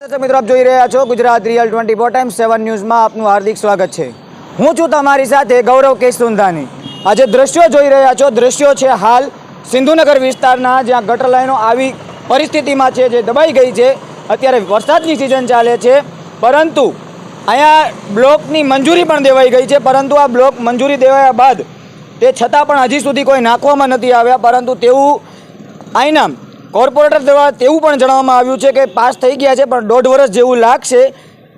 મિત્રો, આપ જોઈ રહ્યા છો Gujarat real twenty four time seven ન્યૂઝમાં આપનું હાર્દિક સ્વાગત છે. હું છું તમારી સાથે ગૌરવ કે સુંધાની. આજે દ્રશ્યો જોઈ રહ્યા છો. દ્રશ્યો છે હાલ સિંધુનગર વિસ્તારના, જ્યાં ગટર લાઈનો આવી પરિસ્થિતિમાં છે, જે દબાઈ ગઈ છે. અત્યારે વરસાદની સિઝન ચાલે છે. પરંતુ અહીંયા બ્લોકની મંજૂરી પણ દેવાઈ ગઈ છે. પરંતુ આ બ્લોક મંજૂરી દેવાયા બાદ તે છતાં પણ હજી સુધી કોઈ નાખવામાં નથી આવ્યા. પરંતુ તેવું અહીંના કોર્પોરેટર દ્વારા તેવું પણ જણાવવામાં આવ્યું છે કે પાસ થઈ ગયા છે પણ દોઢ વર્ષ જેવું લાગશે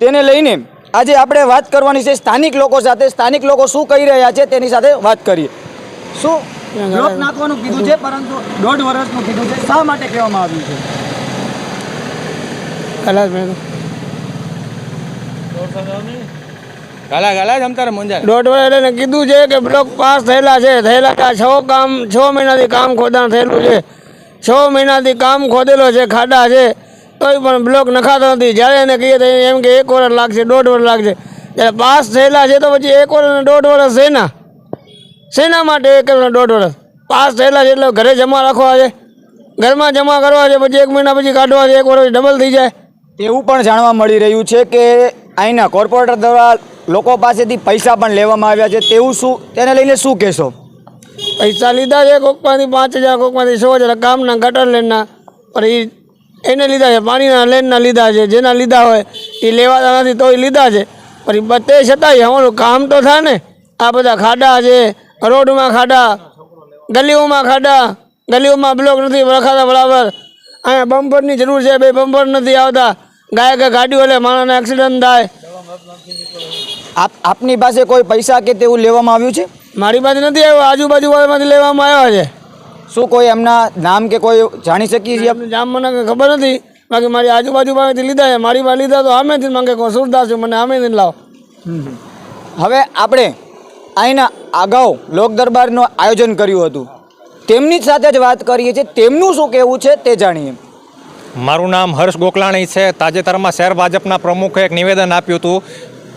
તેને લઈને. આજે આપણે વાત કરવાની છે સ્થાનિક લોકો સાથે. સ્થાનિક લોકો શું કહી રહ્યા છે તેની સાથે વાત કરીએ. શું? બ્લોક નાખવાનું કીધું છે પરંતુ દોઢ વર્ષનું કીધું છે. શા માટે કહેવામાં આવ્યું છે? કલાક મેં ગાલા ગાલા જ અમતારે મુંજાય. દોઢ વર્ષ એને કીધું છે કે બ્લોક પાસ થયેલા છે. થયેલા છ કામ છ મહિનાથી કામ ખોદાણ થયેલું છે. છ મહિનાથી કામ ખોદેલો છે, ખાડા છે, તોય પણ બ્લોક નખાતો નથી. જ્યારે એને કહીએ તો એમ કે એક વર્ષ લાગશે, દોઢ વર્ષ લાગશે. જ્યારે પાસ થયેલા છે તો પછી એક વર્ષ દોઢ વર્ષ શેના? શેના માટે એક વર્ષ દોઢ વર્ષ? પાસ થયેલા છે એટલે ઘરે જમા રાખવા છે. ઘરમાં જમા કરવા છે, પછી એક મહિના પછી કાઢવા છે, એક વર્ષ ડબલ થઈ જાય. તેવું પણ જાણવા મળી રહ્યું છે કે અહીંના કોર્પોરેટર દ્વારા લોકો પાસેથી પૈસા પણ લેવામાં આવ્યા છે. તેવું શું? તેને લઈને શું કહેશો? પૈસા લીધા છે કોકમાંથી પાંચ હજાર, કોકમાંથી સો હજાર. કામના ગટર લેનના, પણ એ એને લીધા છે, પાણીના લેનના લીધા છે, જેના લીધા હોય એ લેવાતા નથી, તોય લીધા છે. પણ એ તે છતાંય અમારું કામ તો થાય ને. આ બધા ખાડા છે, રોડમાં ખાડા, ગલીઓમાં ખાડા, ગલીઓમાં બ્લોક નથી રખાતા બરાબર. અહીંયા બમ્પરની જરૂર છે, બે બમ્પર નથી આવતા. ગાય કે ગાડીઓ એટલે માણસને એક્સિડન્ટ થાય. આપ આપની પાસે કોઈ પૈસા કે તેવું લેવામાં આવ્યું છે? મારી પાસે નથી આવ્યો આજુબાજુ વાળામાંથી લેવામાં આવ્યા છે. શું કોઈ એમના નામ કે કોઈ જાણી શકીએ છીએ? નામ મને ખબર નથી. બાકી મારી આજુબાજુ પાસેથી લીધા છે. મારી પાસે લીધા તો આમેથી જ માંગે કોઈ સુરદાસ છે મને આમેથી જ લાવો. હવે આપણે અહીંના અગાઉ લોક દરબારનું આયોજન કર્યું હતું. તેમની જ સાથે જ વાત કરીએ છીએ. તેમનું શું કહેવું છે તે જાણીએ. મારું નામ હર્ષ ગોકલાણી છે. તાજેતરમાં શહેર ભાજપના પ્રમુખે એક નિવેદન આપ્યું હતું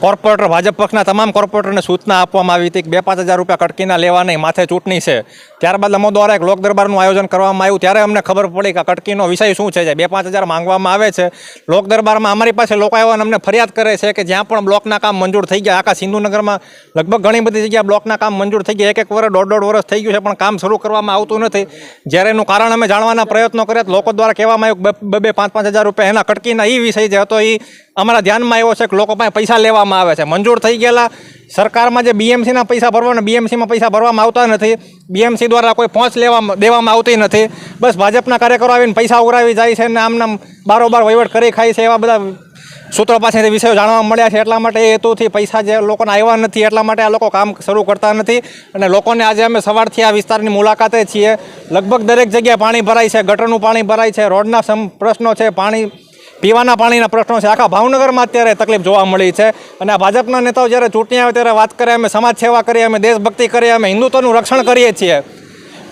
કોર્પોરેટર ભાજપ પક્ષના તમામ કોર્પોરેટરને સૂચના આપવામાં આવી હતી કે બે પાંચ હજાર રૂપિયા કટકીના લેવા નહીં માથે ચૂંટણી છે. ત્યારબાદ અમો દ્વારા એક લોક દરબારનું આયોજન કરવામાં આવ્યું. ત્યારે અમને ખબર પડી કે કટકીનો વિષય શું છે બે પાંચ હજાર માંગવામાં આવે છે. લોક દરબારમાં અમારી પાસે લોકો આવ્યા અમને ફરિયાદ કરે છે કે જ્યાં પણ બ્લોકના કામ મંજૂર થઈ ગયા. આખા સિંધુનગરમાં લગભગ ઘણી બધી જગ્યાએ બ્લોકના કામ મંજૂર થઈ ગયા. એક એક વર્ષ દોઢ દોઢ વર્ષ થઈ ગયું છે, પણ કામ શરૂ કરવામાં આવતું નથી. જ્યારે એનું કારણ અમે જાણવાના પ્રયત્નો કર્યા લોકો દ્વારા કહેવામાં આવ્યું બે બે પાંચ પાંચ હજાર રૂપિયા એના કટકીના એ વિષય જે હતો એ અમારા ધ્યાનમાં આવ્યો છે કે લોકો પાસે પૈસા લેવામાં આવે છે. મંજૂર થઈ ગયેલા સરકારમાં જે બીએમસીના પૈસા ભરવાના બીએમસીમાં પૈસા ભરવામાં આવતા નથી. બીએમસી દ્વારા કોઈ પહોંચ લેવા દેવામાં આવતી નથી. બસ ભાજપના કાર્યકરો આવીને પૈસા ઉઘરાવી જાય છે અને આમ નામ બારોબાર વહીવટ કરી ખાય છે એવા બધા સૂત્રો પાસેથી વિષયો જાણવા મળ્યા છે. એટલા માટે એ હેતુથી પૈસા જે લોકોને આવ્યા નથી, એટલા માટે આ લોકો કામ શરૂ કરતા નથી. અને લોકોને આજે અમે સવારથી આ વિસ્તારની મુલાકાતે છીએ. લગભગ દરેક જગ્યાએ પાણી ભરાય છે, ગટરનું પાણી ભરાય છે, રોડના પ્રશ્નો છે, પાણી પીવાના પાણીના પ્રશ્નો છે. આખા ભાવનગરમાં અત્યારે તકલીફ જોવા મળી છે. અને આ ભાજપના નેતાઓ જ્યારે ચૂંટણી આવે ત્યારે વાત કરીએ અમે સમાજ સેવા કરીએ, અમે દેશભક્તિ કરીએ, અમે હિન્દુત્વનું રક્ષણ કરીએ છીએ.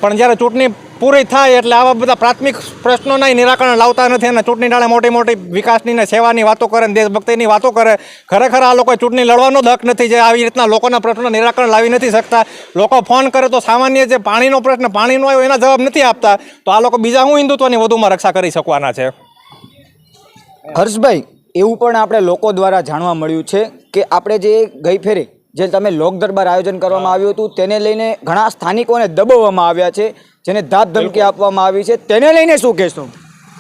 પણ જ્યારે ચૂંટણી પૂરી થાય એટલે આવા બધા પ્રાથમિક પ્રશ્નોના નિરાકરણ લાવતા નથી અને ચૂંટણી ટાળે મોટી મોટી વિકાસની ને સેવાની વાતો કરે અને દેશભક્તિની વાતો કરે, ખરેખર આ લોકો ચૂંટણી લડવાનો દક નથી. જે આવી રીતના લોકોના પ્રશ્નો નિરાકરણ લાવી નથી શકતા. લોકો ફોન કરે તો સામાન્ય જે પાણીનો પ્રશ્ન, પાણીનો આવ્યો એના જવાબ નથી આપતા. તો આ લોકો બીજા હું હિન્દુત્વની વધુમાં રક્ષા કરી શકવાના છે? હર્ષભાઈ એવું પણ આપણે લોકો દ્વારા જાણવા મળ્યું છે કે આપણે જે ગઈ ફેરી જે તમે લોક દરબાર આયોજન કરવામાં આવ્યું હતું તેને લઈને ઘણા સ્થાનિકોને દબાવવામાં આવ્યા છે જેને ધાપ ધમકી આપવામાં આવી છે. તેને લઈને શું કહેશો?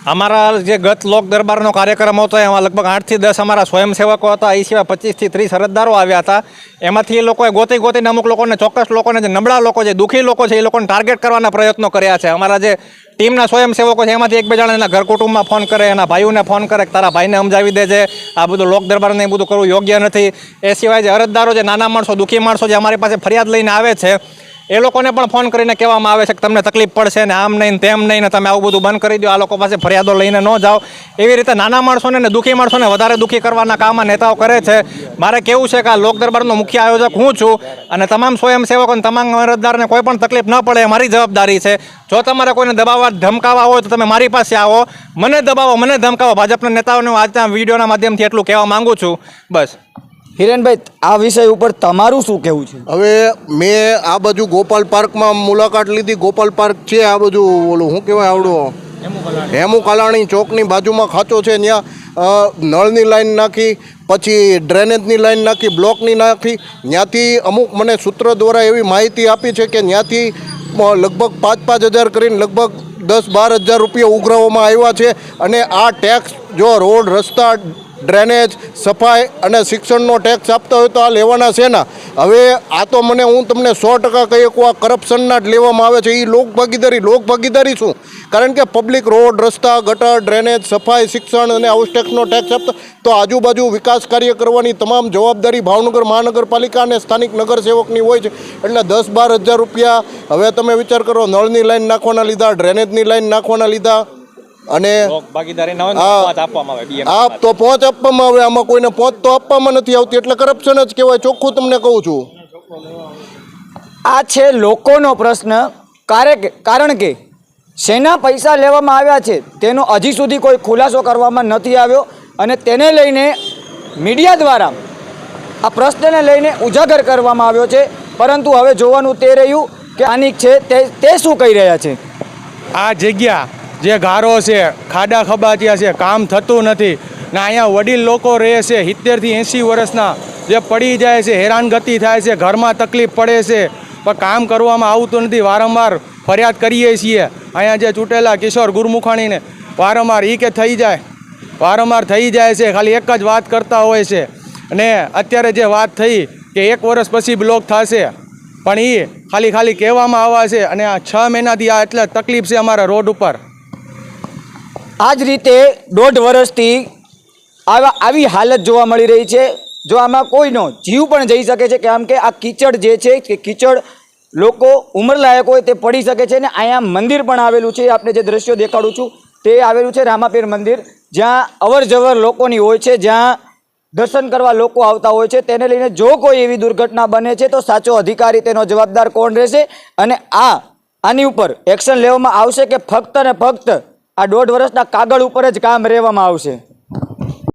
અમારા જે ગત લોક દરબારનો કાર્યક્રમ હતો, એમાં લગભગ આઠથી દસ અમારા સ્વયંસેવકો હતા. એ સિવાય પચીસથી ત્રીસ અરજદારો આવ્યા હતા. એમાંથી એ લોકોએ ગોતી ગોતીને અમુક લોકોને, ચોક્કસ લોકોને, જે નબળા લોકો છે, દુઃખી લોકો છે, એ લોકોને ટાર્ગેટ કરવાના પ્રયત્નો કર્યા છે. અમારા જે ટીમના સ્વયંસેવકો છે, એમાંથી એક બે જણા એના ઘર કુટુંબમાં ફોન કરે, એના ભાઈઓને ફોન કરે તારા ભાઈને સમજાવી દેજે. આ બધું લોક દરબારને એ બધું કરવું યોગ્ય નથી. એ સિવાય જે અરજદારો જે નાના માણસો, દુઃખી માણસો જે અમારી પાસે ફરિયાદ લઈને આવે છે. એ લોકોને પણ ફોન કરીને કહેવામાં આવે છે કે તમને તકલીફ પડશે ને આમ નહીં તેમ નહીં ને તમે આવું બધું બંધ કરી દો. આ લોકો પાસે ફરિયાદો લઈને ન જાઓ. એવી રીતે નાના માણસોને ને દુઃખી માણસોને વધારે દુઃખી કરવાના કામ આ નેતાઓ કરે છે. મારે કેવું છે કે આ લોક દરબારનો મુખ્ય આયોજક હું છું અને તમામ સ્વયંસેવકો અને તમામ અરજદારને કોઈ પણ તકલીફ ન પડે એ મારી જવાબદારી છે. જો તમારે કોઈને દબાવવા ધમકાવવા હોય તો તમે મારી પાસે આવો. મને દબાવો, મને ધમકાવો. ભાજપના નેતાઓને હું આજના વિડીયોના માધ્યમથી એટલું કહેવા માંગુ છું. બસ. હિરેનભાઈ, આ વિષય ઉપર તમારું શું કહેવું છે? હવે મેં આ બાજુ ગોપાલ પાર્કમાં મુલાકાત લીધી. ગોપાલ પાર્ક છે આ બાજુ, ઓલું શું કહેવાય આવડું? હેમુ કાલાણી ચોકની બાજુમાં ખાંચો છે. ત્યાં નળની લાઈન નાખી, પછી ડ્રેનેજની લાઈન નાખી, બ્લોકની નાખી. ત્યાંથી અમુક મને સૂત્ર દ્વારા એવી માહિતી આપી છે કે ત્યાંથી લગભગ પાંચ પાંચ હજાર કરીને લગભગ દસ બાર હજાર રૂપિયા ઉઘરાવવામાં આવ્યા છે. અને આ ટેક્સ, જો રોડ, રસ્તા ડ્રેનેજ, સફાઈ અને શિક્ષણનો ટેક્સ આપતા હોય તો આ લેવાના છે ને. હવે આ તો મને, હું તમને સો ટકા કહી શકું, આ કરપ્શનના જ લેવામાં આવે છે. એ લોક ભાગીદારી લોક ભાગીદારી શું? કારણ કે પબ્લિક રોડ રસ્તા, ગટર, ડ્રેનેજ, સફાઈ, શિક્ષણ અને હાઉસ ટેક્સનો ટેક્સ આપતા તો આજુબાજુ વિકાસ કાર્ય કરવાની તમામ જવાબદારી ભાવનગર મહાનગરપાલિકા અને સ્થાનિક નગરસેવકની હોય છે. એટલે દસ બાર હજાર રૂપિયા, હવે તમે વિચાર કરો, નળની લાઈન નાખવાના લીધા, ડ્રેનેજની લાઈન નાખવાના લીધા અને લોક ભાગીદારી ના હોય હા. ને પાંચ આપવામાં આવે BM આ તો પહોંચ આપવામાં આવે આમાં કોઈને પહોંચ તો આપવામાં નથી આવતી એટલે કરપ્શન જ કહેવાય ચોખ્ખું તમને કહું છું. આ છે લોકોનો પ્રશ્ન. કારણ કે કારણ કે શેના પૈસા લેવામાં આવ્યા છે તેનો હજી સુધી કોઈ ખુલાસો કરવામાં નથી આવ્યો અને તેને લઈને મીડિયા દ્વારા આ પ્રશ્નને લઈને ઉજાગર કરવામાં આવ્યો છે. પરંતુ હવે જોવાનું તે રહ્યું કે આની છે તે તે શું કહી રહ્યા છે? આ જગ્યા જે ગારો છે, ખાડા ખબાચિયા છે, કામ થતું નથી. ને અહીંયા વડીલ લોકો રહે છે, સિત્તેરથી એંસી વર્ષના. જે પડી જાય છે, હેરાનગતિ થાય છે, ઘરમાં તકલીફ પડે છે. પણ કામ કરવામાં આવતું નથી, વારંવાર ફરિયાદ કરીએ છીએ. અહીંયા જે ચૂંટેલા કિશોર ગુરમુખાણીને વારંવાર એ કે થઈ જાય. વારંવાર થઈ જાય છે, ખાલી એક જ વાત કરતા હોય છે. અને અત્યારે જે વાત થઈ કે એક વર્ષ પછી બ્લોક થશે, પણ એ ખાલી ખાલી કહેવામાં આવે છે. અને આ છ મહિનાથી આ એટલે તકલીફ છે અમારા રોડ ઉપર. આ જ રીતે દોઢ વર્ષથી આવા આવી હાલત જોવા મળી રહી છે. જો આમાં કોઈનો જીવ પણ જઈ શકે છે, કેમ કે આ કીચડ જે છે, કે કીચડ લોકો ઉંમરલાયક હોય તે પડી શકે છે ને અહીંયા મંદિર પણ આવેલું છે. આપણે જે દ્રશ્યો દેખાડું છું તે આવેલું છે રામાપીર મંદિર. જ્યાં અવરજવર લોકોની હોય છે, જ્યાં દર્શન કરવા લોકો આવતા હોય છે. તેને લઈને જો કોઈ એવી દુર્ઘટના બને છે, તો સાચો અધિકારી તેનો જવાબદાર કોણ રહેશે? અને આ આની ઉપર એક્શન લેવામાં આવશે કે ફક્ત ને ફક્ત આ દોઢ વર્ષના કાગળ ઉપર જ કામ રહેવામાં આવશે.